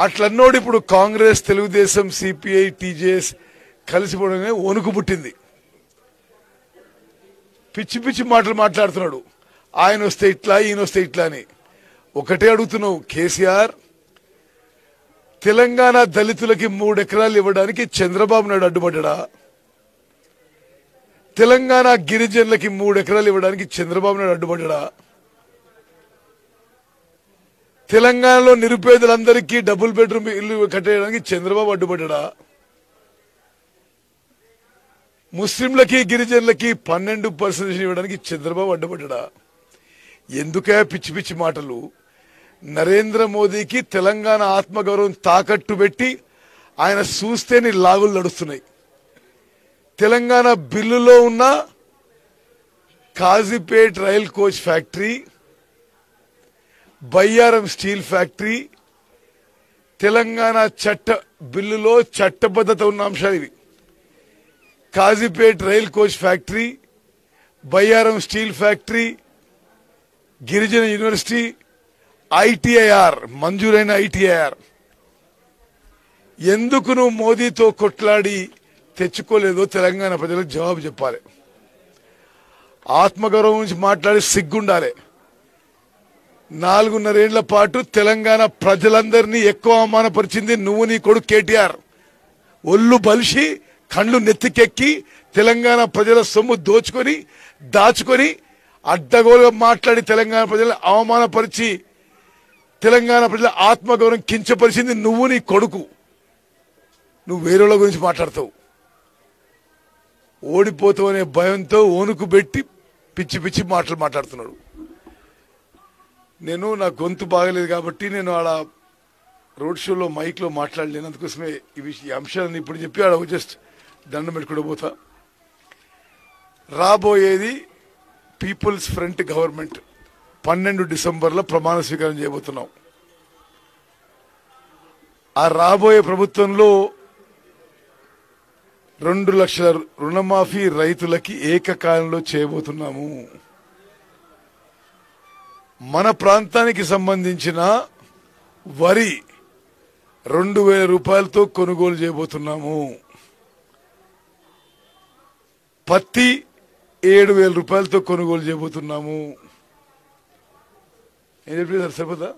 అట్లన్నోడు ఇప్పుడు Congress Telugu Desam CPI TJS కలిసిపోవడమే వణుకు పుట్టింది. పిచ్చి పిచ్చి మాటలు మాట్లాడుతున్నాడు. ఆయన వస్తే ఇట్లా ఈయన వస్తే ఇట్లా అని. ఒకటే అడుగుతున్నావు కేసీఆర్. తెలంగాణ దళితులకి మూడెకరాలు ఇవ్వడానికి చంద్రబాబు నాయుడు అడ్డుపడ్డా తెలంగాణ గిరిజనులకి మూడు ఎకరాలు ఇవ్వడానికి చంద్రబాబు నాయుడు అడ్డుపడ్డా? తెలంగాణలో నిరుపేదలందరికీ డబుల్ బెడ్రూమ్ ఇల్లు కట్టేయడానికి చంద్రబాబు అడ్డుపడ్డా? ముస్లింలకి గిరిజనులకి పన్నెండు పర్సెంటేజ్ ఇవ్వడానికి చంద్రబాబు అడ్డుపడ్డా? ఎందుకే పిచ్చి పిచ్చి మాటలు? నరేంద్ర మోదీకి తెలంగాణ ఆత్మగౌరవం తాకట్టు పెట్టి ఆయన చూస్తేనే లాగులు నడుస్తున్నాయి. తెలంగాణ బిల్లులో ఉన్న Kazipet rail coach factory Bayyaram steel factory Telangana చట్ట బిల్లులో చట్టబద్ధత ఉన్న అంశాలు ఇవి. Kazipet rail coach factory Bayyaram steel factory గిరిజన యూనివర్సిటీ ఐటీఐఆర్ మంజూరైన ఐటీఐఆర్. ఎందుకు నువ్వు మోదీతో కొట్లాడి తెచ్చుకోలేదో తెలంగాణ ప్రజలకు జవాబు చెప్పాలి. ఆత్మగౌరవం నుంచి మాట్లాడి సిగ్గుండాలి. నాలుగున్నరేళ్ళ పాటు తెలంగాణ ప్రజలందరినీ ఎక్కువ అవమానపరిచింది నువ్వు నీ కొడుకు కేటీఆర్. ఒళ్ళు బలిసి కళ్ళు నెత్తికెక్కి తెలంగాణ ప్రజల సొమ్ము దోచుకొని దాచుకొని అడ్డగోలుగా మాట్లాడి తెలంగాణ ప్రజలను అవమానపరిచి తెలంగాణ ప్రజల ఆత్మగౌరవం కించపరిచింది నువ్వు నీ కొడుకు. నువ్వు వేరేళ్ళ గురించి మాట్లాడతావు. ఓడిపోతామనే అనే భయంతో ఓనుకు పెట్టి పిచ్చి పిచ్చి మాటలు మాట్లాడుతున్నాడు. నేను నా గొంతు బాగలేదు కాబట్టి నేను ఆడ రోడ్ షోలో మైక్లో మాట్లాడలేను అందుకోసమే ఈ విషయ ఈ అంశాలను ఇప్పుడు చెప్పి ఆడ జస్ట్ దండం పెట్టుకుంటూ పోతా. రాబోయేది పీపుల్స్ ఫ్రంట్ గవర్నమెంట్. పన్నెండు డిసెంబర్లో ప్రమాణ స్వీకారం చేయబోతున్నాం. ఆ రాబోయే ప్రభుత్వంలో రెండు లక్షల రుణమాఫీ రైతులకి ఏకకాలంలో చేయబోతున్నాము. మన ప్రాంతానికి సంబంధించిన వరి రెండు వేల రూపాయలతో కొనుగోలు చేయబోతున్నాము. పత్తి ఏడు వేల రూపాయలతో కొనుగోలు చేయబోతున్నాము. ఏం చెప్పలేదు సార్ సరిపోతా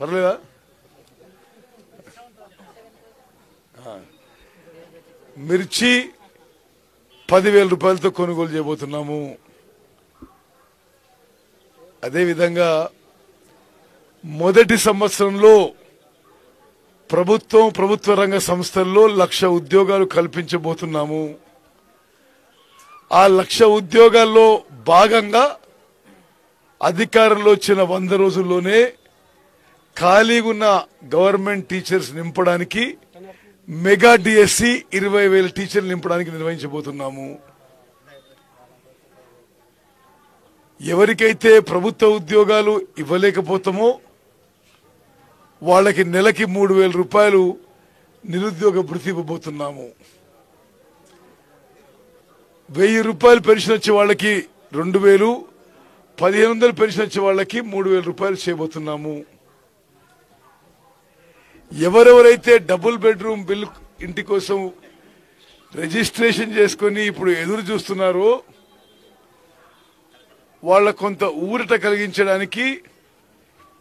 పర్లేదా? మిర్చి పదివేల రూపాయలతో కొనుగోలు చేయబోతున్నాము. అదేవిధంగా మొదటి సంవత్సరంలో ప్రభుత్వం ప్రభుత్వ రంగ సంస్థల్లో లక్ష ఉద్యోగాలు కల్పించబోతున్నాము. ఆ లక్ష ఉద్యోగాల్లో భాగంగా అధికారంలో వచ్చిన వంద రోజుల్లోనే ఖాళీగా ఉన్న గవర్నమెంట్ టీచర్స్ నింపడానికి మెగా డిఎస్సి ఇరవై వేల టీచర్లు నింపడానికి నిర్వహించబోతున్నాము. ఎవరికైతే ప్రభుత్వ ఉద్యోగాలు ఇవ్వలేకపోతామో వాళ్ళకి నెలకి మూడు వేల రూపాయలు నిరుద్యోగ భృతి ఇవ్వబోతున్నాము. వెయ్యి రూపాయలు పెన్షన్ వచ్చే వాళ్ళకి రెండు వేలు పదిహేను వందలు పెన్షన్ వచ్చే వాళ్ళకి మూడు వేల రూపాయలు చేయబోతున్నాము. ఎవరెవరైతే డబుల్ బెడ్రూమ్ బిల్ ఇంటి కోసం రిజిస్ట్రేషన్ చేసుకొని ఇప్పుడు ఎదురు చూస్తున్నారో వాళ్ళ కొంత ఊరట కలిగించడానికి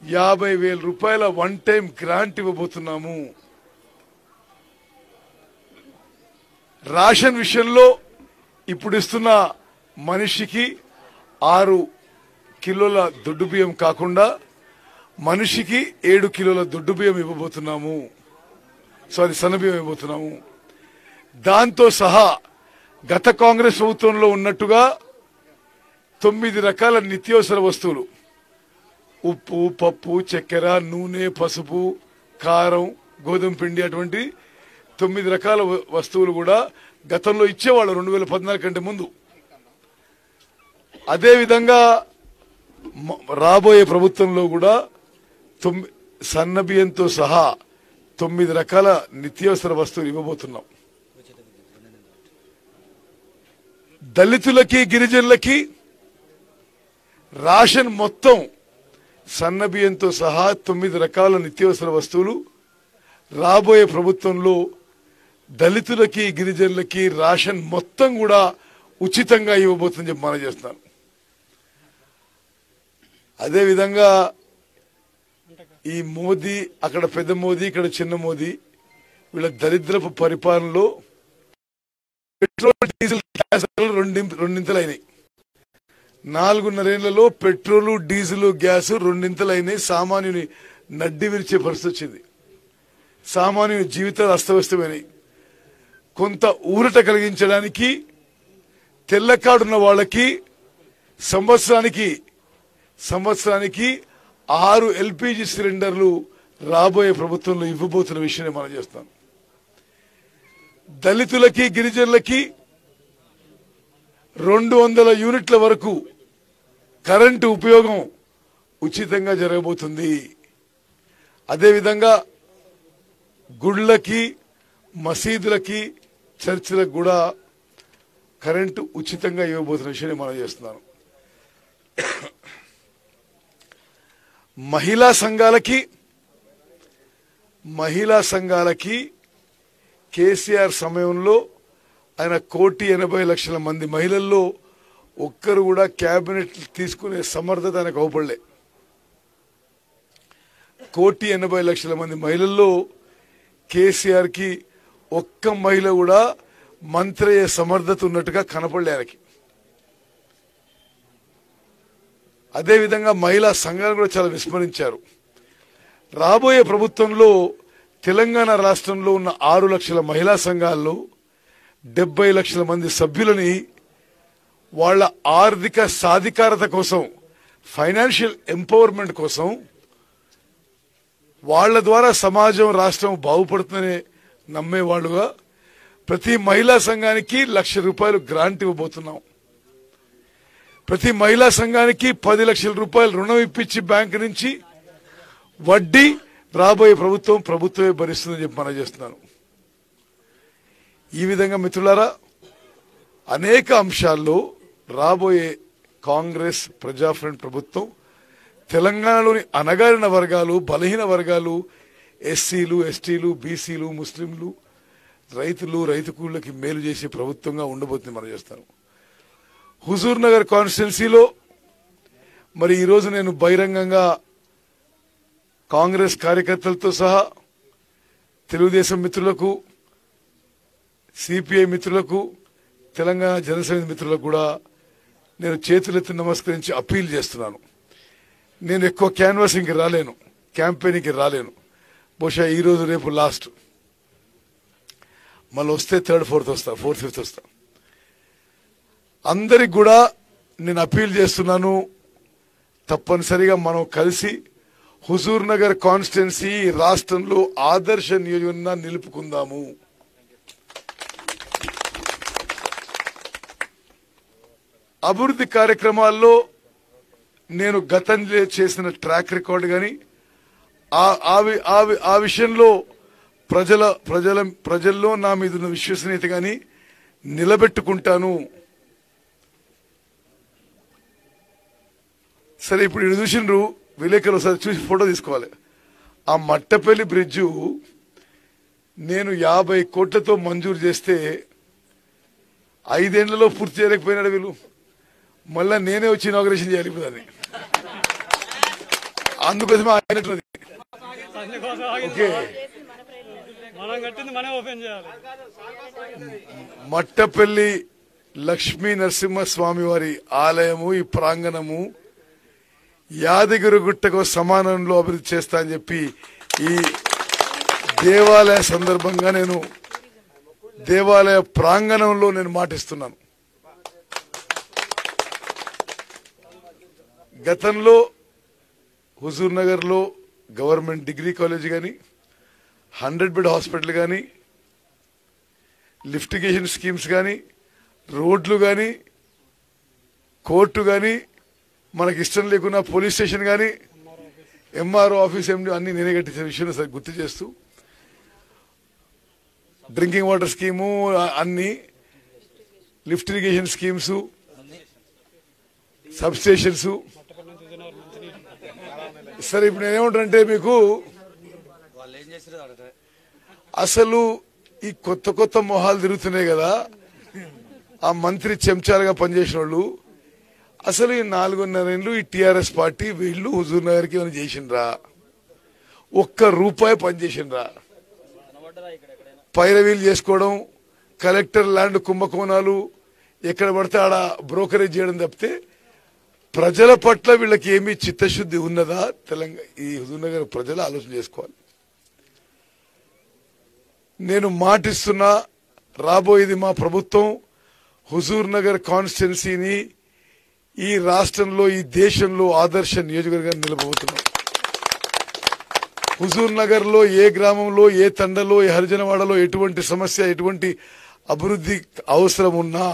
యాభై వేల రూపాయల వన్ టైం గ్రాంట్ ఇవ్వబోతున్నాము. రేషన్ విషయంలో ఇప్పుడు ఇస్తున్న మనిషికి ఆరు కిలోల దొడ్డు బియ్యం కాకుండా మనిషికి ఏడు కిలోల దొడ్డు బియ్యం ఇవ్వబోతున్నాము. సారీ సన్నబియ్యం ఇవ్వబోతున్నాము. దాంతో సహా గత కాంగ్రెస్ ప్రభుత్వంలో ఉన్నట్టుగా తొమ్మిది రకాల నిత్యావసర వస్తువులు. ఉప్పు పప్పు చక్కెర నూనె పసుపు కారం గోధుమ పిండి అటువంటి తొమ్మిది రకాల వస్తువులు కూడా గతంలో ఇచ్చేవాళ్ళు రెండు వేల పద్నాలుగు కంటే ముందు. అదేవిధంగా రాబోయే ప్రభుత్వంలో కూడా తొమ్మి సన్న బియ్యంతో సహా తొమ్మిది రకాల నిత్యావసర వస్తువులు ఇవ్వబోతున్నాం. దళితులకి గిరిజనులకి రాషన్ మొత్తం సన్న బియ్యంతో సహా తొమ్మిది రకాల నిత్యావసర వస్తువులు రాబోయే ప్రభుత్వంలో దళితులకి గిరిజనులకి రాషన్ మొత్తం కూడా ఉచితంగా ఇవ్వబోతుందని చెప్పి మనం చేస్తున్నాను అదేవిధంగా ఈ మోదీ అక్కడ పెద్ద మోదీ ఇక్కడ చిన్న మోదీ వీళ్ళ దరిద్రపు పరిపాలనలో పెట్రోల్ డీజిల్ గ్యాస్ ధరలు రెండింతలు అయినాయి నాలుగున్నరేళ్ళలో పెట్రోలు డీజిల్ గ్యాస్ రెండింతలైనాయి. సామాన్యుని నడ్డి విరిచే పరిస్థితి వచ్చింది. సామాన్యుని జీవితాలు అస్తవ్యస్తమైనవి కొంత ఊరట కలిగించడానికి తెల్లకాడున్న వాళ్ళకి సంవత్సరానికి సంవత్సరానికి ఆరు ఎల్పిజి సిలిండర్లు రాబోయే ప్రభుత్వంలో ఇవ్వబోతున్న విషయాన్ని మనం చేస్తాం. దళితులకి గిరిజనులకి రెండు వందల యూనిట్ల వరకు కరెంటు ఉపయోగం ఉచితంగా జరగబోతుంది. అదేవిధంగా గుళ్ళకి మసీదులకి చర్చిలకు కూడా కరెంటు ఉచితంగా ఇవ్వబోతున్న విషయాన్ని మనం చేస్తున్నాను మహిళా సంఘాలకి మహిళా సంఘాలకి కేసీఆర్ సమయంలో ఆయన కోటి ఎనభై లక్షల మంది మహిళల్లో ఒక్కరు కూడా క్యాబినెట్ తీసుకునే సమర్థత ఆయనకు అవపడలే. కోటి ఎనభై లక్షల మంది మహిళల్లో కేసీఆర్కి ఒక్క మహిళ కూడా మంత్రి అయ్యే సమర్థత ఉన్నట్టుగా కనపడలే ఆయనకి. అదేవిధంగా మహిళా సంఘాలు కూడా చాలా విస్మరించారు. రాబోయే ప్రభుత్వంలో తెలంగాణ రాష్ట్రంలో ఉన్న ఆరు లక్షల మహిళా సంఘాల్లో డెబ్బై లక్షల మంది సభ్యులని వాళ్ళ ఆర్థిక సాధికారత కోసం ఫైనాన్షియల్ ఎంపవర్మెంట్ కోసం వాళ్ళ ద్వారా సమాజం రాష్ట్రం బాగుపడుతుందనే నమ్మేవాళ్ళుగా ప్రతి మహిళా సంఘానికి లక్ష రూపాయలు గ్రాంట్ ఇవ్వబోతున్నాం. ప్రతి మహిళా సంఘానికి పది లక్షల రూపాయలు రుణం ఇప్పించి బ్యాంకు నుంచి వడ్డీ రాబోయే ప్రభుత్వం ప్రభుత్వమే భరిస్తుందని చెప్పి మనం చేస్తున్నాను. ఈ విధంగా మిత్రులారా అనేక అంశాల్లో రాబోయే కాంగ్రెస్ ప్రజాఫ్రంట్ ప్రభుత్వం తెలంగాణలోని అణగారిన వర్గాలు బలహీన వర్గాలు ఎస్సీలు ఎస్టీలు బీసీలు ముస్లింలు రైతులు రైతు కూళ్ళకి మేలు చేసే ప్రభుత్వంగా ఉండబోతుంది మనం చేస్తాను. హుజూర్ నగర్ కాన్స్టిట్యున్సీలో మరి ఈరోజు నేను బహిరంగంగా కాంగ్రెస్ కార్యకర్తలతో సహా తెలుగుదేశం మిత్రులకు సిపిఐ మిత్రులకు తెలంగాణ జనసేన మిత్రులకు కూడా నేను చేతులెత్తి నమస్కరించి అప్పీల్ చేస్తున్నాను. నేను ఎక్కువ క్యాన్వాసింగ్కి రాలేను క్యాంపెయినింగ్కి రాలేను. బహుశా ఈరోజు రేపు లాస్ట్. మళ్ళీ వస్తే థర్డ్ ఫోర్త్ వస్తా ఫోర్త్ ఫిఫ్త్ వస్తా. అందరికి కూడా నేను అప్పీల్ చేస్తున్నాను తప్పనిసరిగా మనం కలిసి హుజూర్ నగర్ కాన్స్టిట్యున్సీ రాష్ట్రంలో ఆదర్శ నియోజకవర్గంగా నిలుపుకుందాము. అభివృద్ధి కార్యక్రమాల్లో నేను గతంలో చేసిన ట్రాక్ రికార్డ్ కానీ ఆ- ఆ విషయంలో ప్రజల ప్రజల ప్రజల్లో నా మీద ఉన్న విశ్వసనీయత కానీ నిలబెట్టుకుంటాను. సరే ఇప్పుడు ఇది చూసిండ్రు విలేకరులు ఒకసారి చూసి ఫోటో తీసుకోవాలి. ఆ మట్టపల్లి బ్రిడ్జు నేను యాభై కోట్లతో మంజూరు చేస్తే ఐదేళ్ళలో పూర్తి చేయలేకపోయినాడు వీళ్ళు. మళ్ళా నేనే వచ్చి ఇనాగ్రేషన్ చేయాలి ఇప్పుడు దాన్ని. అందుకోసమే ఓకే. చేయాలి. మట్టపల్లి లక్ష్మీ నరసింహస్వామి వారి ఆలయము ఈ ప్రాంగణము యాదగిరిగుట్టకు సమానంలో అభివృద్ధి చేస్తా అని చెప్పి ఈ దేవాలయ సందర్భంగా నేను దేవాలయ ప్రాంగణంలో నేను మాటిస్తున్నాను. గతంలో హుజూర్ నగర్లో గవర్నమెంట్ డిగ్రీ కాలేజ్ కానీ హండ్రెడ్ బెడ్ హాస్పిటల్ కానీ లిఫ్టిగేషన్ స్కీమ్స్ కానీ రోడ్లు కానీ కోర్టు కానీ మనకి ఇష్టం లేకున్నా పోలీస్ స్టేషన్ కానీ ఎంఆర్ఓ ఆఫీస్ ఎండి అన్ని నేనే కట్టించిన విషయం సరే గుర్తు చేస్తూ డ్రింకింగ్ వాటర్ స్కీము అన్నీ అన్ని lift irrigation schemes substations సరే ఇప్పుడు నేనేమంటానంటే మీకు అసలు ఈ కొత్త కొత్త మొహాలు తిరుగుతున్నాయి కదా ఆ మంత్రి చెంచాలుగా పనిచేసిన వాళ్ళు అసలు ఈ నాలుగున్నరేళ్ళు ఈ టిఆర్ఎస్ పార్టీ వీళ్ళు హుజూర్ నగర్కి ఏమైనా చేసిండ్రా? ఒక్క రూపాయి పనిచేసిండ్రా పైరవీలు చేసుకోవడం కలెక్టర్ ల్యాండ్ కుంభకోణాలు ఎక్కడ పడితే ఆడ బ్రోకరేజ్ చేయడం తప్పితే ప్రజల పట్ల వీళ్ళకి ఏమీ చిత్తశుద్ధి ఉన్నదా? తెలంగాణ ఈ హుజూర్ నగర్ ప్రజలు ఆలోచన చేసుకోవాలి. నేను మాటిస్తున్నా రాబోయేది మా ప్రభుత్వం హుజూర్ నగర్ కాన్స్టిట్యున్సీని ఈ రాష్ట్రంలో ఈ దేశంలో ఆదర్శ నియోజకవర్గాన్ని నిలబోతున్నాం హుజూర్ నగర్లో ఏ గ్రామంలో ఏ తండలో ఏ హరిజనవాడలో ఎటువంటి సమస్య ఎటువంటి అభివృద్ధి అవసరం ఉన్నా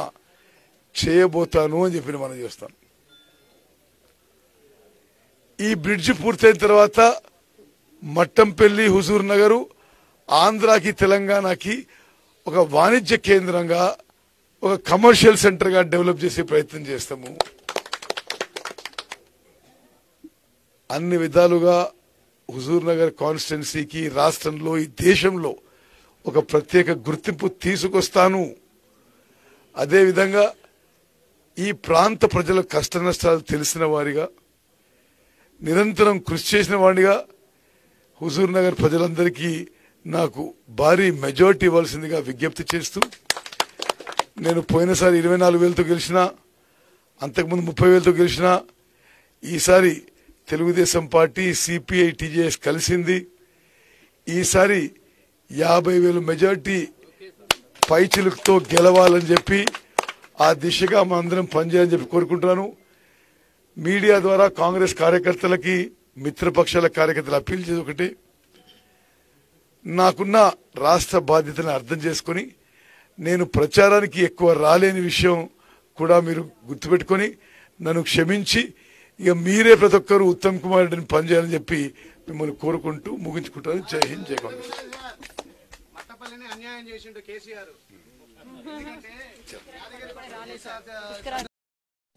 చేయబోతాను అని చెప్పి మనం చేస్తాం. ఈ బ్రిడ్జ్ పూర్తయిన తర్వాత మట్టంపల్లి హుజూర్ నగరు ఆంధ్రాకి తెలంగాణకి ఒక వాణిజ్య కేంద్రంగా ఒక కమర్షియల్ సెంటర్గా డెవలప్ చేసే ప్రయత్నం చేస్తాము. అన్ని విధాలుగా హుజూర్ నగర్ కాన్స్టిట్యున్సీకి రాష్ట్రంలో ఈ దేశంలో ఒక ప్రత్యేక గుర్తింపు తీసుకొస్తాను. అదేవిధంగా ఈ ప్రాంత ప్రజల కష్ట నష్టాలు తెలిసిన వారిగా నిరంతరం కృషి చేసిన వాడిగా హుజూర్ నగర్ ప్రజలందరికీ నాకు భారీ మెజారిటీ ఇవ్వాల్సిందిగా విజ్ఞప్తి చేస్తూ నేను పోయినసారి ఇరవై నాలుగు వేలతో గెలిచిన అంతకుముందు ముప్పై వేలతో గెలిచిన ఈసారి తెలుగుదేశం పార్టీ సిపిఐ టీజేఎస్ కలిసింది. ఈసారి యాభై వేల మెజార్టీ పైచిలుకతో గెలవాలని చెప్పి ఆ దిశగా మా అందరం పనిచేయాలని చెప్పి కోరుకుంటున్నాను. మీడియా ద్వారా కాంగ్రెస్ కార్యకర్తలకి మిత్రపక్షాల కార్యకర్తలు అప్పీల్ చేసి ఒకటి నాకున్న రాష్ట్ర బాధ్యతను అర్థం చేసుకొని నేను ప్రచారానికి ఎక్కువ రాలేని విషయం కూడా మీరు గుర్తుపెట్టుకొని నన్ను క్షమించి ఇక మీరే ప్రతి ఒక్కరు ఉత్తమ్ కుమార్ రెడ్డిని పనిచేయాలని చెప్పి మిమ్మల్ని కోరుకుంటూ ముగించుకుంటాను. జై హింద్ జై కాంగ్రెస్. మట్టపల్లిని అన్యాయం చేసిండు కేసీఆర్.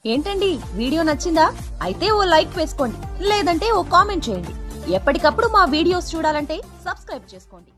ఏంటండి? వీడియో నచ్చిందా? అయితే ఓ లైక్ వేసుకోండి. లేదంటే ఓ కామెంట్ చేయండి. ఎప్పటికప్పుడు మా వీడియోస్ చూడాలంటే సబ్స్క్రైబ్ చేసుకోండి.